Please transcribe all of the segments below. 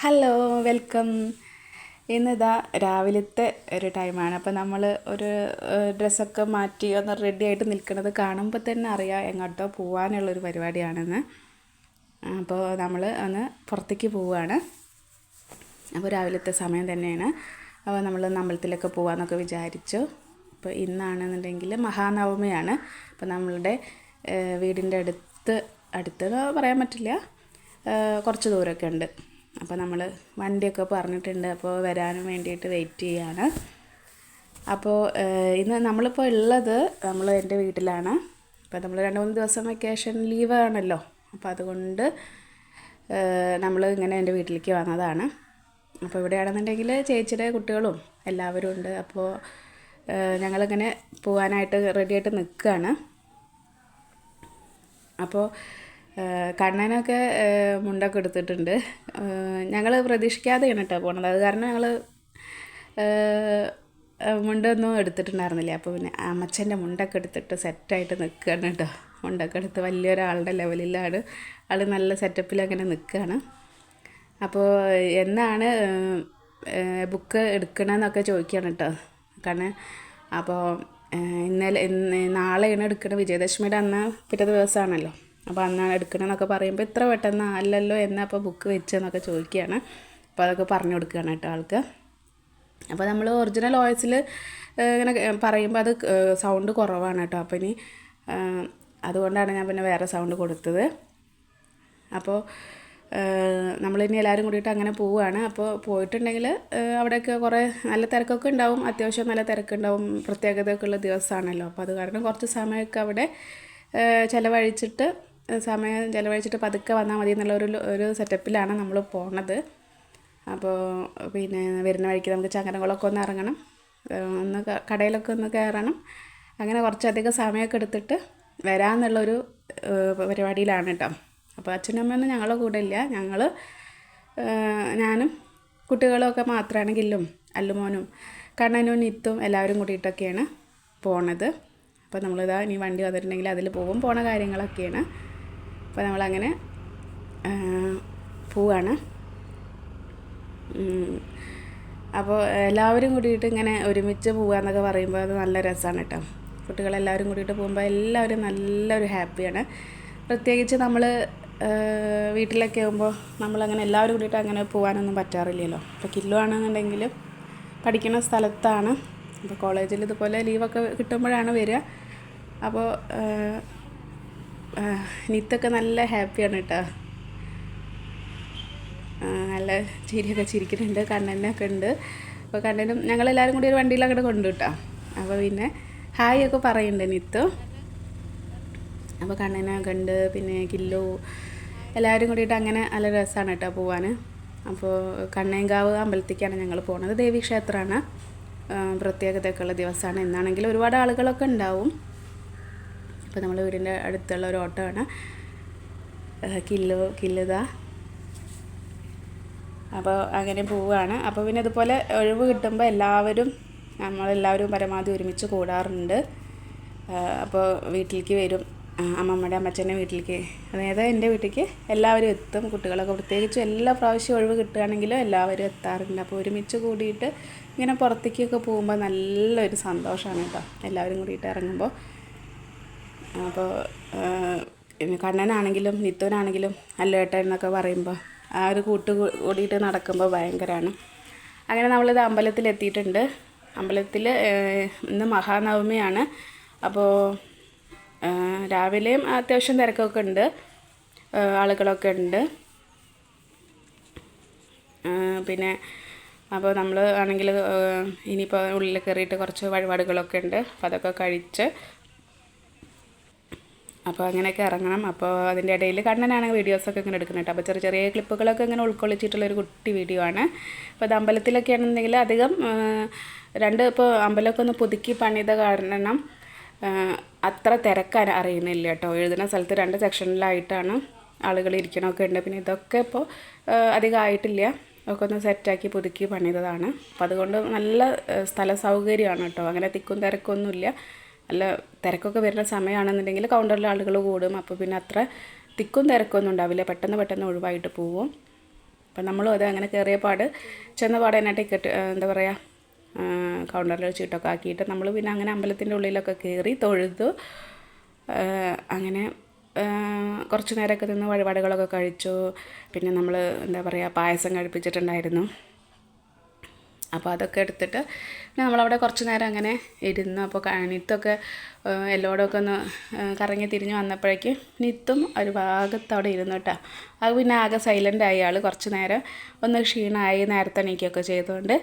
Hello welcome ഇന്നിതാ രാവിലത്തെ ഒരു ടൈമാണ് അപ്പോൾ നമ്മൾ ഒരു ഡ്രസ്സൊക്കെ മാറ്റി ഒന്ന് റെഡി ആയിട്ട് നിൽക്കുന്നത് കാണുമ്പോൾ തന്നെ അറിയാം എങ്ങോട്ടോ പോകാനുള്ളൊരു പരിപാടിയാണെന്ന്. അപ്പോൾ നമ്മൾ ഒന്ന് പുറത്തേക്ക് പോവുകയാണ് അപ്പോൾ രാവിലത്തെ സമയം തന്നെയാണ്. അപ്പോൾ നമ്മൾ അമ്പലത്തിലൊക്കെ പോകാമെന്നൊക്കെ വിചാരിച്ചു. അപ്പോൾ ഇന്നാണെന്നുണ്ടെങ്കിൽ മഹാനവമിയാണ്. അപ്പോൾ നമ്മളുടെ വീടിന്റെ അടുത്ത് അടുത്ത് പറയാൻ പറ്റില്ല. കുറച്ച് ദൂരമൊക്കെ ഉണ്ട്. അപ്പോൾ നമ്മൾ വണ്ടിയൊക്കെ പറഞ്ഞിട്ടുണ്ട്. അപ്പോൾ വരാനും വേണ്ടിയിട്ട് വെയിറ്റ് ചെയ്യാണ്. അപ്പോൾ ഇന്ന് നമ്മളിപ്പോൾ ഉള്ളത് നമ്മൾ എന്റെ വീട്ടിലാണ്. അപ്പോൾ നമ്മൾ രണ്ട് മൂന്ന് ദിവസം വെക്കേഷൻ ലീവ് ആണല്ലോ. അപ്പോൾ അതുകൊണ്ട് നമ്മൾ ഇങ്ങനെ എന്റെ വീട്ടിലേക്ക് വന്നതാണ്. അപ്പോൾ ഇവിടെയാണെന്നുണ്ടെങ്കിൽ ചേച്ചിയുടെ കുട്ടികളും എല്ലാവരും ഉണ്ട്. അപ്പോൾ ഞങ്ങളിങ്ങനെ പോകാനായിട്ട് റെഡിയായിട്ട് നിൽക്കുകയാണ് അപ്പോൾ കണ്ണനൊക്കെ മുണ്ടൊക്കെ എടുത്തിട്ടുണ്ട്. ഞങ്ങൾ പ്രതീക്ഷിക്കാതെയാണ് കേട്ടോ പോണത്. അത് കാരണം ഞങ്ങൾ മുണ്ടൊന്നും എടുത്തിട്ടുണ്ടായിരുന്നില്ല. അപ്പോൾ പിന്നെ അമ്മച്ചന്റെ മുണ്ടൊക്കെ എടുത്തിട്ട് സെറ്റായിട്ട് നിൽക്കുകയാണ് കേട്ടോ മുണ്ടൊക്കെ എടുത്ത് വലിയൊരാളുടെ ലെവലിലാണ്. ആൾ നല്ല സെറ്റപ്പിൽ അങ്ങനെ നിൽക്കുകയാണ് അപ്പോൾ എന്നാണ് ബുക്ക് എടുക്കണമെന്നൊക്കെ ചോദിക്കുകയാണ് കേട്ടോ കാരണം അപ്പോൾ ഇന്നലെ ഇന്ന് നാളെയാണ് എടുക്കുന്നത് വിജയദശമിയുടെ അന്ന് പിറ്റേ ദിവസമാണല്ലോ അപ്പോൾ അന്നാണ് എടുക്കണമെന്നൊക്കെ പറയുമ്പോൾ ഇത്ര പെട്ടെന്ന് അല്ലല്ലോ എന്നാ അപ്പോൾ ബുക്ക് വെച്ചെന്നൊക്കെ ചോദിക്കുകയാണ്. അപ്പോൾ അതൊക്കെ പറഞ്ഞു കൊടുക്കുകയാണ് കേട്ടോ ആൾക്ക്. അപ്പോൾ നമ്മൾ ഒറിജിനൽ വോയിസിൽ ഇങ്ങനെ പറയുമ്പോൾ അത് സൗണ്ട് കുറവാണ് കേട്ടോ. അപ്പോൾ ഇനി അതുകൊണ്ടാണ് ഞാൻ പിന്നെ വേറെ സൗണ്ട് കൊടുത്തത്. അപ്പോൾ നമ്മൾ ഇനി എല്ലാവരും കൂടിയിട്ട് അങ്ങനെ പോവുകയാണ്. അപ്പോൾ പോയിട്ടുണ്ടെങ്കിൽ അവിടെയൊക്കെ കുറേ നല്ല തിരക്കൊക്കെ ഉണ്ടാവും. അത്യാവശ്യം നല്ല തിരക്കുണ്ടാവും പ്രത്യേകതയൊക്കെ ഉള്ള ദിവസമാണല്ലോ. അപ്പോൾ അത് കാരണം കുറച്ച് സമയമൊക്കെ അവിടെ ചിലവഴിച്ചിട്ട് സമയം ചിലവഴിച്ചിട്ട് പതുക്കെ വന്നാൽ മതി എന്നുള്ള ഒരു ഒരു സെറ്റപ്പിലാണ് നമ്മൾ പോണത്. അപ്പോൾ പിന്നെ വരുന്ന വഴിക്ക് നമുക്ക് ചങ്ങനകുളമൊക്കെ ഒന്ന് ഇറങ്ങണം. ഒന്ന് കടയിലൊക്കെ ഒന്ന് കയറണം. അങ്ങനെ കുറച്ചധികം സമയമൊക്കെ എടുത്തിട്ട് വരാമെന്നുള്ളൊരു പരിപാടിയിലാണ് കേട്ടോ അപ്പോൾ അച്ഛനും അമ്മയൊന്നും ഞങ്ങളുടെ കൂടെ ഇല്ല. ഞങ്ങൾ ഞാനും കുട്ടികളൊക്കെ മാത്രമാണെങ്കിലും അല്ലുമോനും കണ്ണനും നിത്തും എല്ലാവരും കൂടിയിട്ടൊക്കെയാണ് പോണത്. അപ്പോൾ നമ്മളിതാ ഇനി വണ്ടി വന്നിട്ടുണ്ടെങ്കിൽ അതിൽ പോകും പോണ കാര്യങ്ങളൊക്കെയാണ്. അപ്പോൾ നമ്മളങ്ങനെ പോവാണ്. അപ്പോൾ എല്ലാവരും കൂടിയിട്ട് ഇങ്ങനെ ഒരുമിച്ച് പോകാമെന്നൊക്കെ പറയുമ്പോൾ അത് നല്ല രസമാണ് കേട്ടോ കുട്ടികളെല്ലാവരും കൂടിയിട്ട് പോകുമ്പോൾ എല്ലാവരും നല്ലൊരു ഹാപ്പിയാണ്. പ്രത്യേകിച്ച് നമ്മൾ വീട്ടിലൊക്കെ ആകുമ്പോൾ നമ്മളങ്ങനെ എല്ലാവരും കൂടിയിട്ട് അങ്ങനെ പോകാനൊന്നും പറ്റാറില്ലല്ലോ. അപ്പോൾ കില്ലോ ആണെന്നുണ്ടെങ്കിൽ പഠിക്കുന്ന സ്ഥലത്താണ്. അപ്പോൾ കോളേജിൽ ഇതുപോലെ ലീവൊക്കെ കിട്ടുമ്പോഴാണ് വരിക. അപ്പോൾ നിത്തൊക്കെ നല്ല ഹാപ്പിയാണ് കേട്ടോ നല്ല ചിരിയൊക്കെ ചിരിക്കുന്നുണ്ട് കണ്ണനൊക്കെ ഉണ്ട്. അപ്പോൾ കണ്ണനും ഞങ്ങളെല്ലാവരും കൂടി ഒരു വണ്ടിയിൽ അങ്ങോട്ട് കൊണ്ടു കേട്ടോ അപ്പോൾ പിന്നെ ഹായ് ഒക്കെ പറയുന്നുണ്ട് നിത്തു. അപ്പോൾ കണ്ണനൊക്കെ ഉണ്ട് പിന്നെ കില്ലു എല്ലാവരും കൂടിയിട്ട് അങ്ങനെ നല്ല രസമാണ് കേട്ടോ പോവാൻ അപ്പോൾ കണ്ണേങ്കാവ് അമ്പലത്തേക്കാണ് ഞങ്ങൾ പോകുന്നത് ദേവീക്ഷേത്രമാണ്. പ്രത്യേകതയൊക്കെ ഉള്ള ദിവസമാണ് എന്നാണെങ്കിൽ ഒരുപാട് ആളുകളൊക്കെ ഉണ്ടാവും. അപ്പോൾ നമ്മൾ വീടിന്റെ അടുത്തുള്ള ഒരു ഓട്ടോ ആണ് കില്ലു കില്ലുത. അപ്പോൾ അങ്ങനെ പോവുകയാണ്. അപ്പോൾ പിന്നെ ഇതുപോലെ ഒഴിവ് കിട്ടുമ്പോൾ എല്ലാവരും നമ്മളെല്ലാവരും പരമാവധി ഒരുമിച്ച് കൂടാറുണ്ട്. അപ്പോൾ വീട്ടിലേക്ക് വരും. അമ്മമ്മയുടെ അമ്മച്ചന്റെ വീട്ടിലേക്ക്. അതായത് എന്റെ വീട്ടിലേക്ക് എല്ലാവരും എത്തും. കുട്ടികളൊക്കെ പ്രത്യേകിച്ച് എല്ലാ പ്രാവശ്യം ഒഴിവ് കിട്ടുകയാണെങ്കിലും എല്ലാവരും എത്താറുണ്ട്. അപ്പോൾ ഒരുമിച്ച് കൂടിയിട്ട് ഇങ്ങനെ പുറത്തേക്കൊക്കെ പോകുമ്പോൾ നല്ലൊരു സന്തോഷമാണ് കേട്ടോ. എല്ലാവരും കൂടിയിട്ട് ഇറങ്ങുമ്പോൾ. അപ്പോൾ കണ്ണനാണെങ്കിലും നിത്തുവിനാണെങ്കിലും അല്ലേട്ടൻ എന്നൊക്കെ പറയുമ്പോൾ ആ ഒരു കൂട്ട് കൂടിയിട്ട് നടക്കുമ്പോൾ ഭയങ്കരമാണ്. അങ്ങനെ നമ്മളിത് അമ്പലത്തിൽ എത്തിയിട്ടുണ്ട് അമ്പലത്തിൽ ഇന്ന് മഹാനവമിയാണ്. അപ്പോൾ രാവിലെയും അത്യാവശ്യം തിരക്കൊക്കെ ഉണ്ട്. ആളുകളൊക്കെ ഉണ്ട്. പിന്നെ അപ്പോൾ നമ്മൾ ആണെങ്കിൽ ഇനിയിപ്പോൾ ഉള്ളിൽ കയറിയിട്ട് കുറച്ച് വഴിപാടുകളൊക്കെ ഉണ്ട്. അപ്പോൾ അതൊക്കെ കഴിച്ച് അപ്പോൾ അങ്ങനെയൊക്കെ ഇറങ്ങണം. അപ്പോൾ അതിന്റെ ഇടയിൽ കണ്ണനാണെങ്കിൽ വീഡിയോസൊക്കെ ഇങ്ങനെ എടുക്കുന്നത് അപ്പോൾ ചെറിയ ചെറിയ ക്ലിപ്പുകളൊക്കെ ഇങ്ങനെ ഉൾക്കൊള്ളിച്ചിട്ടുള്ള ഒരു കുട്ടി വീഡിയോ ആണ്. അപ്പോൾ അത് അമ്പലത്തിലൊക്കെ ആണെന്നുണ്ടെങ്കിൽ അധികം രണ്ട് ഇപ്പോൾ അമ്പലമൊക്കെ ഒന്ന് പുതുക്കി പണിത കാരണം അത്ര തിരക്കാൻ അറിയുന്നില്ല കേട്ടോ. എഴുതുന്ന സ്ഥലത്ത് രണ്ട് സെക്ഷനിലായിട്ടാണ് ആളുകൾ ഇരിക്കണമൊക്കെ ഉണ്ട്. പിന്നെ ഇതൊക്കെ ഇപ്പോൾ ആ, അധികം ആയിട്ടില്ല. ഒക്കെ ഒന്ന് സെറ്റാക്കി പുതുക്കി പണിതതാണ്. അപ്പോൾ അതുകൊണ്ട് നല്ല സ്ഥല സൗകര്യമാണ് കേട്ടോ. അങ്ങനെ തിക്കും തിരക്കൊന്നുമില്ല. നല്ല തിരക്കൊക്കെ വരുന്ന സമയമാണെന്നുണ്ടെങ്കിൽ കൗണ്ടറിൽ ആളുകൾ കൂടും. അപ്പോൾ പിന്നെ അത്ര തിക്കും തിരക്കൊന്നും ഉണ്ടാവില്ല. പെട്ടെന്ന് പെട്ടെന്ന് ഒഴിവായിട്ട് പോവും. അപ്പം നമ്മളും അത് അങ്ങനെ കയറിയ പാട് ചെന്ന പാട് തന്നെ ടിക്കറ്റ് എന്താ പറയുക കൗണ്ടറിൽ ചീട്ടൊക്കെ ആക്കിയിട്ട് നമ്മൾ പിന്നെ അങ്ങനെ അമ്പലത്തിന്റെ ഉള്ളിലൊക്കെ കയറി തൊഴുതു. അങ്ങനെ കുറച്ച് നേരമൊക്കെ നിന്ന് വഴിപാടുകളൊക്കെ കഴിച്ചു. പിന്നെ നമ്മൾ എന്താ പറയുക പായസം കഴിപ്പിച്ചിട്ടുണ്ടായിരുന്നു. അപ്പോൾ അതൊക്കെ എടുത്തിട്ട് നമ്മളവിടെ കുറച്ച് നേരം അങ്ങനെ ഇരുന്നു അപ്പോൾ നിത്തൊക്കെ എല്ലായിടമൊക്കെ ഒന്ന് കറങ്ങി തിരിഞ്ഞ് വന്നപ്പോഴേക്ക് നിത്തും ഒരു ഭാഗത്ത് അവിടെ ഇരുന്നു കേട്ടോ. അത് പിന്നെ ആകെ സൈലന്റ് ആയി. ആൾ കുറച്ച് നേരം ഒന്ന് ക്ഷീണമായി നേരത്തെ എണീക്കുകയൊക്കെ ചെയ്തുകൊണ്ട്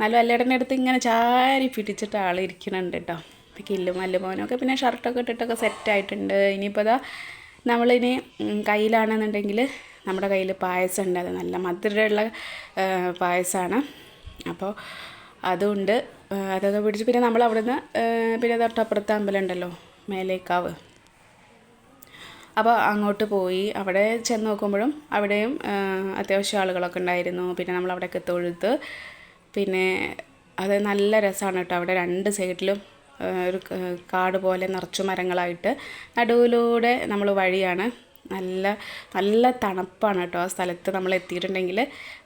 നല്ല വല്ലേടന്റെ അടുത്ത് ഇങ്ങനെ ചാരി പിടിച്ചിട്ട് ആൾ ഇരിക്കുന്നുണ്ട് കേട്ടോ. കില്ലും കില്ലും മല്ലുമോനൊക്കെ പിന്നെ ഷർട്ടൊക്കെ ഇട്ടിട്ടൊക്കെ സെറ്റായിട്ടുണ്ട് ഇനിയിപ്പോൾ ഇതാ നമ്മളിനി കയ്യിലാണെന്നുണ്ടെങ്കിൽ നമ്മുടെ കയ്യിൽ പായസം ഉണ്ട് അത് നല്ല മധുരമുള്ള പായസമാണ്. അപ്പോൾ അതുകൊണ്ട് അതൊക്കെ പിടിച്ച് പിന്നെ നമ്മൾ അവിടുന്ന് പിന്നെ തൊട്ടപ്പുറത്ത് അമ്പലമുണ്ടല്ലോ മേലേക്കാവ്. അപ്പോൾ അങ്ങോട്ട് പോയി അവിടെ ചെന്ന് നോക്കുമ്പോഴും അവിടെയും അത്യാവശ്യം ആളുകളൊക്കെ ഉണ്ടായിരുന്നു. പിന്നെ നമ്മൾ അവിടെയൊക്കെ തൊഴുത്ത്. പിന്നെ അത് നല്ല രസമാണ് കേട്ടോ. അവിടെ രണ്ട് സൈഡിലും ഒരു കാട് പോലെ നിറച്ചു മരങ്ങളായിട്ട് നടുവിലൂടെ നമ്മൾ വഴിയാണ് നല്ല നല്ല തണുപ്പാണ് കേട്ടോ ആ സ്ഥലത്ത് നമ്മൾ എത്തിയിട്ടുണ്ടെങ്കിൽ.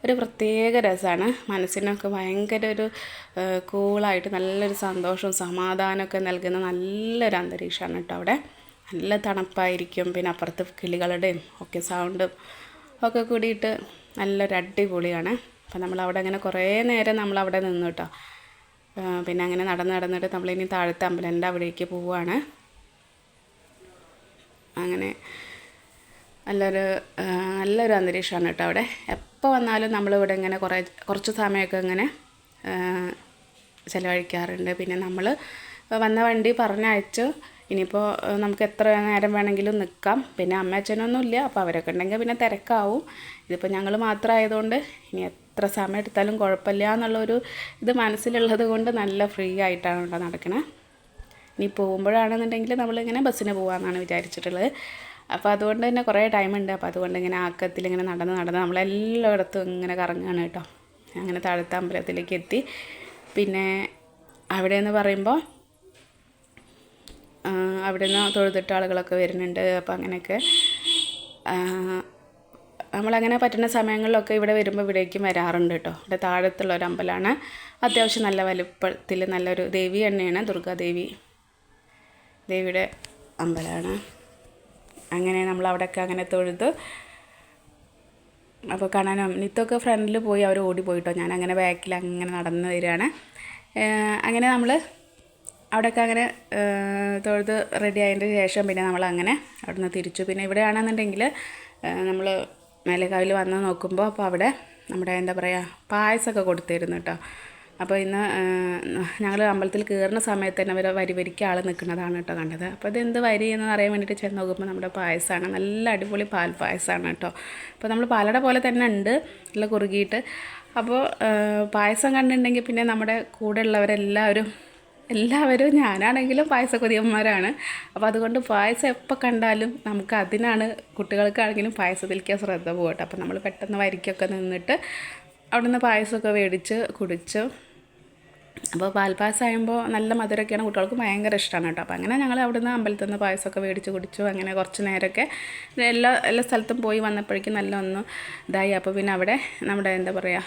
ഒരു പ്രത്യേക രസമാണ്. മനസ്സിനൊക്കെ ഭയങ്കര ഒരു കൂളായിട്ട് നല്ലൊരു സന്തോഷവും സമാധാനമൊക്കെ നൽകുന്ന നല്ലൊരു അന്തരീക്ഷമാണ് കേട്ടോ അവിടെ. നല്ല തണുപ്പായിരിക്കും പിന്നെ അപ്പുറത്ത് കിളികളുടെയും ഒക്കെ സൗണ്ടും ഒക്കെ കൂടിയിട്ട് നല്ലൊരു അടിപൊളിയാണ്. അപ്പം നമ്മൾ അവിടെ അങ്ങനെ കുറേ നേരം നമ്മൾ അവിടെ നിന്നു കേട്ടോ. പിന്നെ അങ്ങനെ നടന്ന് നടന്നിട്ട് നമ്മളിനി താഴത്തെ അമ്പലന്റെ അവിടേക്ക് പോവുകയാണ്. അങ്ങനെ നല്ലൊരു നല്ലൊരു അന്തരീക്ഷമാണ് കേട്ടോ അവിടെ. എപ്പോൾ വന്നാലും നമ്മളിവിടെ ഇങ്ങനെ കുറേ കുറച്ച് സമയമൊക്കെ ഇങ്ങനെ ചിലവഴിക്കാറുണ്ട്. പിന്നെ നമ്മൾ വന്ന വണ്ടി പറഞ്ഞയച്ചു. ഇനിയിപ്പോൾ നമുക്ക് എത്ര നേരം വേണമെങ്കിലും നിൽക്കാം. പിന്നെ അമ്മ അച്ഛനൊന്നും ഇല്ല. അപ്പോൾ അവരൊക്കെ ഉണ്ടെങ്കിൽ പിന്നെ തിരക്കാവും. ഇതിപ്പോൾ ഞങ്ങൾ മാത്രമായതുകൊണ്ട് ഇനി എത്ര സമയം എടുത്താലും കുഴപ്പമില്ല എന്നുള്ളൊരു ഇത് മനസ്സിലുള്ളത് കൊണ്ട് നല്ല ഫ്രീ ആയിട്ടാണ് ഇവിടെ നടക്കണേ. ഇനി പോകുമ്പോഴാണെന്നുണ്ടെങ്കിൽ നമ്മളിങ്ങനെ ബസ്സിന് പോകാമെന്നാണ് വിചാരിച്ചിട്ടുള്ളത്. അപ്പോൾ അതുകൊണ്ട് തന്നെ കുറേ ടൈമുണ്ട് അപ്പോൾ അതുകൊണ്ട് ഇങ്ങനെ ആക്കത്തിൽ ഇങ്ങനെ നടന്ന് നടന്ന് നമ്മളെല്ലായിടത്തും ഇങ്ങനെ കറങ്ങുകയാണ് കേട്ടോ. അങ്ങനെ താഴത്തെ അമ്പലത്തിലേക്ക് എത്തി. പിന്നെ അവിടെ എന്ന് പറയുമ്പോൾ അവിടെ നിന്ന് തൊഴുതിട്ട ആളുകളൊക്കെ വരുന്നുണ്ട്. അപ്പോൾ അങ്ങനെയൊക്കെ നമ്മളങ്ങനെ പറ്റുന്ന സമയങ്ങളിലൊക്കെ ഇവിടെ വരുമ്പോൾ ഇവിടേക്കും വരാറുണ്ട് കേട്ടോ. ഇവിടെ താഴത്തുള്ള ഒരു അമ്പലമാണ്. അത്യാവശ്യം നല്ല വലുപ്പത്തിൽ നല്ലൊരു ദേവി തന്നെയാണ് ദുർഗാദേവി. ദേവിയുടെ അമ്പലമാണ്. അങ്ങനെ നമ്മൾ അവിടെയൊക്കെ അങ്ങനെ തൊഴുത് അപ്പോൾ കാണാനും നിത്തൊക്കെ ഫ്രണ്ടിൽ പോയി അവർ ഓടി പോയിട്ടോ ഞാൻ അങ്ങനെ ബാക്കിൽ അങ്ങനെ നടന്ന് വരികയാണ്. അങ്ങനെ നമ്മൾ അവിടെയൊക്കെ അങ്ങനെ തൊഴുത് റെഡി ആയതിന്റെ ശേഷം പിന്നെ നമ്മൾ അങ്ങനെ അവിടെ നിന്ന് തിരിച്ചു. പിന്നെ ഇവിടെയാണെന്നുണ്ടെങ്കിൽ നമ്മൾ മേലേക്കാവിൽ വന്ന് നോക്കുമ്പോൾ അപ്പോൾ അവിടെ നമ്മുടെ എന്താ പറയുക പായസമൊക്കെ കൊടുത്തിരുന്നു കേട്ടോ. അപ്പോൾ ഇന്ന് ഞങ്ങൾ അമ്പലത്തിൽ കയറുന്ന സമയത്ത് തന്നെ അവർ വരി വരിക്ക് ആൾ നിൽക്കുന്നതാണ് കേട്ടോ കണ്ടത്. അപ്പോൾ എന്ത് വരി എന്ന് അറിയാൻ വേണ്ടിയിട്ട് ചെന്ന് നോക്കുമ്പോൾ നമ്മുടെ പായസമാണ് നല്ല അടിപൊളി പാൽ പായസമാണ് കേട്ടോ. അപ്പോൾ നമ്മൾ പാലട പോലെ തന്നെ ഉണ്ട്. നല്ല കുറുകിയിട്ട്. അപ്പോൾ പായസം കണ്ടിട്ടുണ്ടെങ്കിൽ പിന്നെ നമ്മുടെ കൂടെ ഉള്ളവരെല്ലാവരും എല്ലാവരും ഞാനാണെങ്കിലും പായസ കൊതിയന്മാരാണ് അപ്പോൾ അതുകൊണ്ട് പായസം എപ്പോൾ കണ്ടാലും നമുക്ക് അതിനാണ് കുട്ടികൾക്കാണെങ്കിലും പായസത്തിലേക്ക് ശ്രദ്ധ പോകട്ടെ. അപ്പോൾ നമ്മൾ പെട്ടെന്ന് വരിക്കൊക്കെ നിന്നിട്ട് അവിടുന്ന് പായസമൊക്കെ മേടിച്ച് കുടിച്ച് അപ്പോൾ പാൽപ്പായസം ആകുമ്പോൾ നല്ല മധുരമൊക്കെയാണ് കുട്ടികൾക്ക് ഭയങ്കര ഇഷ്ടമാണ് കേട്ടോ. അപ്പോൾ അങ്ങനെ ഞങ്ങൾ അവിടുന്ന് അമ്പലത്തിൽ നിന്ന് പായസമൊക്കെ മേടിച്ച് കുടിച്ചു. അങ്ങനെ കുറച്ച് നേരമൊക്കെ എല്ലാ എല്ലാ സ്ഥലത്തും പോയി വന്നപ്പോഴേക്കും നല്ല ഒന്ന് ഇതായി. അപ്പോൾ പിന്നെ അവിടെ നമ്മുടെ എന്താ പറയുക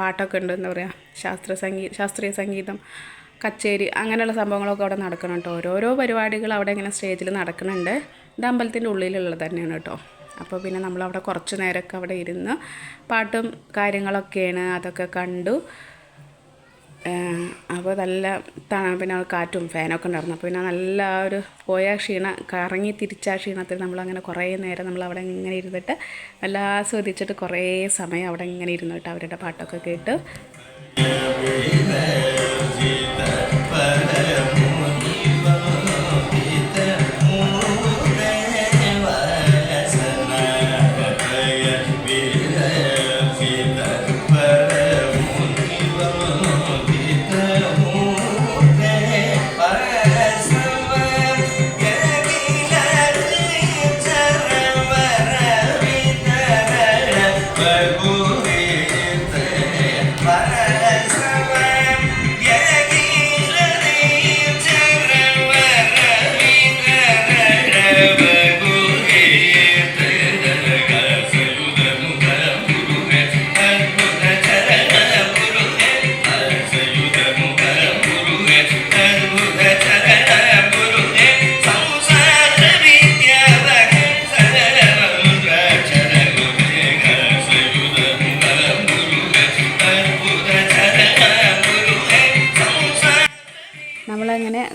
പാട്ടൊക്കെ ഉണ്ട്. എന്താ പറയുക ശാസ്ത്ര സംഗീ ശാസ്ത്രീയ സംഗീതം കച്ചേരി അങ്ങനെയുള്ള സംഭവങ്ങളൊക്കെ അവിടെ നടക്കണം കേട്ടോ. ഓരോരോ പരിപാടികൾ അവിടെ ഇങ്ങനെ സ്റ്റേജിൽ നടക്കുന്നുണ്ട്. ഇത് അമ്പലത്തിന്റെ ഉള്ളിലുള്ളത് തന്നെയാണ് കേട്ടോ. അപ്പോൾ പിന്നെ നമ്മളവിടെ കുറച്ച് നേരമൊക്കെ അവിടെ ഇരുന്ന് പാട്ടും കാര്യങ്ങളൊക്കെയാണ് അതൊക്കെ കണ്ടു. അപ്പോൾ നല്ല പിന്നെ കാറ്റും ഫാനൊക്കെ ഉണ്ടായിരുന്നു. അപ്പോൾ പിന്നെ നല്ല ഒരു പോയ ക്ഷീണ കറങ്ങി തിരിച്ച ക്ഷീണത്തിൽ നമ്മളങ്ങനെ കുറേ നേരം നമ്മൾ അവിടെ ഇങ്ങനെ ഇരുന്നിട്ട് നല്ല ആസ്വദിച്ചിട്ട് കുറേ സമയം അവിടെ ഇങ്ങനെ ഇരുന്നിട്ട് അവരുടെ പാട്ടൊക്കെ കേട്ട്.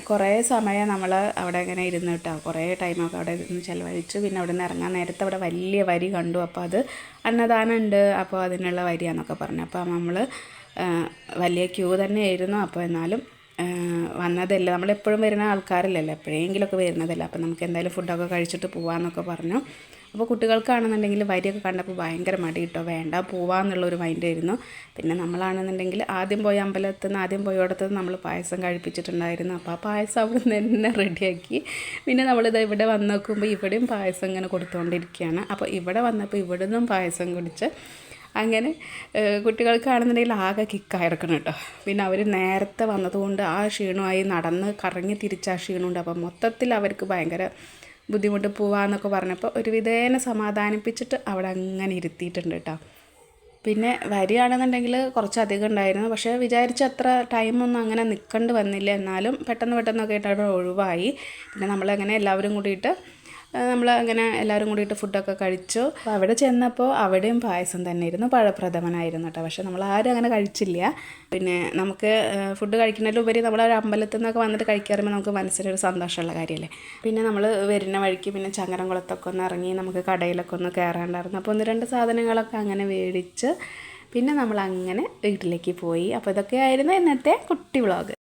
കുറേ സമയം നമ്മൾ അവിടെ അങ്ങനെ ഇരുന്ന് കുറേ ടൈമൊക്കെ അവിടെ ഇരുന്ന് ചിലവഴിച്ചു. പിന്നെ അവിടെ നിന്ന് ഇറങ്ങാൻ നേരത്തെ അവിടെ വലിയ വരി കണ്ടു. അപ്പോൾ അത് അന്നദാനം ഉണ്ട് അപ്പോൾ അതിനുള്ള വരിയാന്നൊക്കെ പറഞ്ഞു. അപ്പോൾ നമ്മൾ വലിയ ക്യൂ തന്നെ ആയിരുന്നു അപ്പോൾ എന്നാലും വന്നതല്ല. നമ്മളെപ്പോഴും വരുന്ന ആൾക്കാരില്ലല്ലോ. എപ്പോഴെങ്കിലുമൊക്കെ വരുന്നതല്ല. അപ്പോൾ നമുക്ക് എന്തായാലും ഫുഡൊക്കെ കഴിച്ചിട്ട് പോകാമെന്നൊക്കെ പറഞ്ഞു. അപ്പോൾ കുട്ടികൾക്കാണെന്നുണ്ടെങ്കിൽ വരിയൊക്കെ കണ്ടപ്പോൾ ഭയങ്കര മടി കിട്ടോ. വേണ്ട പോവാന്നുള്ള പോവാന്നുള്ളൊരു മൈൻഡായിരുന്നു പിന്നെ നമ്മളാണെന്നുണ്ടെങ്കിൽ ആദ്യം പോയ അമ്പലത്തിൽ നിന്ന് ആദ്യം പോയോടത്ത് നമ്മൾ പായസം കഴിപ്പിച്ചിട്ടുണ്ടായിരുന്നു. അപ്പോൾ ആ പായസം അവിടെ നിന്ന് തന്നെ റെഡിയാക്കി. പിന്നെ നമ്മളിത് ഇവിടെ വന്ന് നോക്കുമ്പോൾ ഇവിടെയും പായസം ഇങ്ങനെ കൊടുത്തുകൊണ്ടിരിക്കുകയാണ്. അപ്പോൾ ഇവിടെ വന്നപ്പോൾ ഇവിടെ നിന്നും പായസം കുടിച്ച് അങ്ങനെ കുട്ടികൾക്കാണെന്നുണ്ടെങ്കിൽ ആകെ കിക്കായിരിക്കണം കേട്ടോ. പിന്നെ അവർ നേരത്തെ വന്നതുകൊണ്ട് ആ ക്ഷീണമായി നടന്ന് കറങ്ങി തിരിച്ച ആ ക്ഷീണമുണ്ട്. അപ്പോൾ മൊത്തത്തിൽ അവർക്ക് ഭയങ്കര ബുദ്ധിമുട്ട് പോവാന്നൊക്കെ പറഞ്ഞപ്പോൾ ഒരു വിധേന സമാധാനിപ്പിച്ചിട്ട് അവിടെ അങ്ങനെ ഇരുത്തിയിട്ടുണ്ട് കേട്ടോ പിന്നെ വരികയാണെന്നുണ്ടെങ്കിൽ കുറച്ചധികം ഉണ്ടായിരുന്നു. പക്ഷേ വിചാരിച്ച അത്ര ടൈമൊന്നും അങ്ങനെ നിൽക്കേണ്ടി വന്നില്ല. എന്നാലും പെട്ടെന്ന് പെട്ടെന്നൊക്കെ ആയിട്ട് അവിടെ ഒഴിവായി. പിന്നെ നമ്മളങ്ങനെ എല്ലാവരും കൂടിയിട്ട് നമ്മൾ അങ്ങനെ എല്ലാവരും കൂടിയിട്ട് ഫുഡൊക്കെ കഴിച്ചു. അപ്പോൾ അവിടെ ചെന്നപ്പോൾ അവിടെയും പായസം തന്നെ ഇരുന്നു പഴപ്രഥമനായിരുന്നു കേട്ടോ. പക്ഷേ നമ്മൾ ആരും അങ്ങനെ കഴിച്ചില്ല. പിന്നെ നമുക്ക് ഫുഡ് കഴിക്കുന്നതിലുപരി നമ്മൾ ഒരു അമ്പലത്തിൽ നിന്നൊക്കെ വന്നിട്ട് കഴിക്കാറുമ്പോൾ നമുക്ക് മനസ്സിലൊരു സന്തോഷമുള്ള കാര്യമല്ലേ? പിന്നെ നമ്മൾ വരുന്ന വഴിക്ക് പിന്നെ ചങ്ങരംകുളത്തൊക്കെ ഒന്ന് ഇറങ്ങി നമുക്ക് കടയിലൊക്കെ ഒന്ന് കയറാണ്ടായിരുന്നു അപ്പോൾ ഒന്ന് രണ്ട് സാധനങ്ങളൊക്കെ അങ്ങനെ മേടിച്ച് പിന്നെ നമ്മൾ അങ്ങനെ വീട്ടിലേക്ക് പോയി. അപ്പോൾ ഇതൊക്കെ ആയിരുന്നു ഇന്നത്തെ കുട്ടി വ്ളോഗ്.